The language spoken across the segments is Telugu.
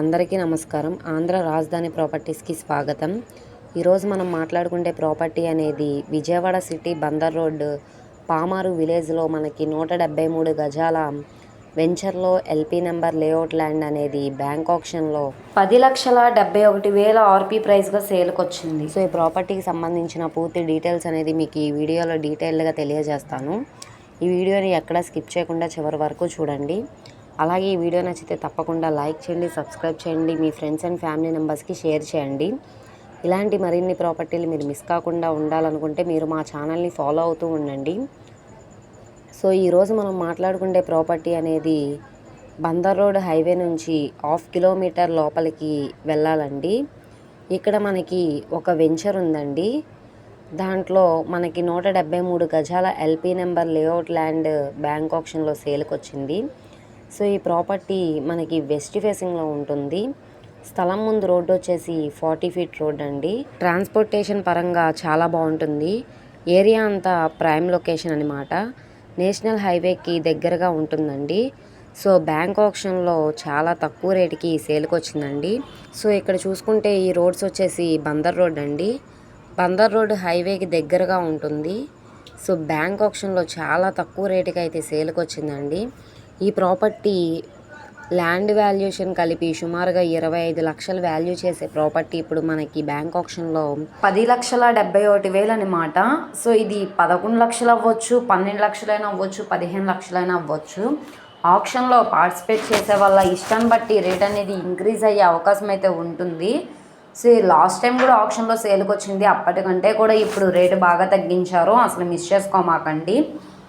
అందరికీ నమస్కారం. ఆంధ్ర రాజధాని ప్రాపర్టీస్కి స్వాగతం. ఈరోజు మనం మాట్లాడుకుంటే ప్రాపర్టీ అనేది విజయవాడ సిటీ బందర్ రోడ్ పామారు విలేజ్లో మనకి నూట డెబ్బై మూడు గజాల వెంచర్లో ఎల్పీ నెంబర్ లేఅవుట్ ల్యాండ్ అనేది బ్యాంక్ ఆప్షన్లో పది లక్షల డెబ్బై ఒకటి వేల ఆర్పీ ప్రైస్గా సేల్కి వచ్చింది సో ఈ ప్రాపర్టీకి సంబంధించిన పూర్తి డీటెయిల్స్ అనేది మీకు ఈ వీడియోలో డీటెయిల్గా తెలియజేస్తాను. ఈ వీడియోని ఎక్కడ స్కిప్ చేయకుండా చివరి వరకు చూడండి. అలాగే ఈ వీడియో నచ్చితే తప్పకుండా లైక్ చేయండి సబ్స్క్రైబ్ చేయండి మీ ఫ్రెండ్స్ అండ్ ఫ్యామిలీ మెంబర్స్కి షేర్ చేయండి. ఇలాంటి మరిన్ని ప్రాపర్టీలు మీరు మిస్ కాకుండా ఉండాలనుకుంటే మీరు మా ఛానల్ని ఫాలో అవుతూ ఉండండి. సో ఈరోజు మనం మాట్లాడుకునే ప్రాపర్టీ అనేది బందర్ రోడ్ హైవే నుంచి హాఫ్ కిలోమీటర్ లోపలికి వెళ్ళాలండి. ఇక్కడ మనకి ఒక వెంచర్ ఉందండి. దాంట్లో మనకి నూట డెబ్బై మూడు గజాల LP number layout land bank ఆప్షన్లో సేల్కి వచ్చింది సో ఈ ప్రాపర్టీ మనకి వెస్ట్ ఫేసింగ్లో ఉంటుంది. స్థలం ముందు రోడ్డు వచ్చేసి ఫార్టీ ఫీట్ రోడ్ అండి. ట్రాన్స్పోర్టేషన్ పరంగా చాలా బాగుంటుంది. ఏరియా అంతా ప్రైమ్ లొకేషన్ అనమాట నేషనల్ హైవేకి దగ్గరగా ఉంటుందండి. సో బ్యాంక్ ఆప్షన్లో చాలా తక్కువ రేటుకి సేల్కి వచ్చిందండి సో ఇక్కడ చూసుకుంటే ఈ రోడ్స్ వచ్చేసి బందర్ రోడ్ అండి. బందర్ రోడ్ హైవేకి దగ్గరగా ఉంటుంది. సో బ్యాంక్ ఆప్షన్లో చాలా తక్కువ రేటుకి అయితే సేల్కి వచ్చిందండి ఈ ప్రాపర్టీ ల్యాండ్ వాల్యుయేషన్ కలిపి సుమారుగా ఇరవై ఐదు లక్షలు వాల్యూ చేసే ప్రాపర్టీ ఇప్పుడు మనకి బ్యాంక్ ఆప్షన్లో పది లక్షల డెబ్బై ఒకటి వేలు అనమాట సో ఇది పదకొండు లక్షలు అవ్వచ్చు పన్నెండు లక్షలైనా అవ్వచ్చు పదిహేను లక్షలైనా అవ్వచ్చు. ఆప్షన్లో పార్టిసిపేట్ చేసే వాళ్ళ ఇష్టాన్ని బట్టి రేట్ అనేది ఇంక్రీజ్ అయ్యే అవకాశం అయితే ఉంటుంది. సో లాస్ట్ టైం కూడా ఆప్షన్లో సేల్కి వచ్చింది. అప్పటికంటే కూడా ఇప్పుడు రేటు బాగా తగ్గించారు. అసలు మిస్ చేసుకోమాకండి.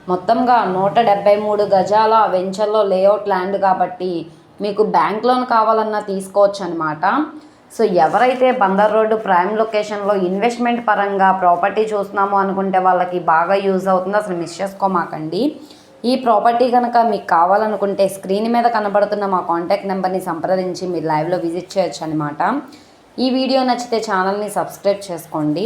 మొత్తంగా నూట డెబ్బై మూడు గజాల వెంచర్లో లేఅవుట్ ల్యాండ్ కాబట్టి మీకు బ్యాంక్ లోన్ కావాలన్నా తీసుకోవచ్చు అనమాట సో ఎవరైతే బందర్ రోడ్డు ప్రైమ్ లొకేషన్లో ఇన్వెస్ట్మెంట్ పరంగా ప్రాపర్టీ చూస్తున్నాము అనుకుంటే వాళ్ళకి బాగా యూజ్ అవుతుంది. అసలు మిస్ చేసుకోమాకండి. ఈ ప్రాపర్టీ కనుక మీకు కావాలనుకుంటే స్క్రీన్ మీద కనబడుతున్న మా కాంటాక్ట్ నెంబర్ని సంప్రదించి మీరు లైవ్లో విజిట్ చేయొచ్చు అనమాట ఈ వీడియో నచ్చితే ఛానల్ని సబ్స్క్రైబ్ చేసుకోండి.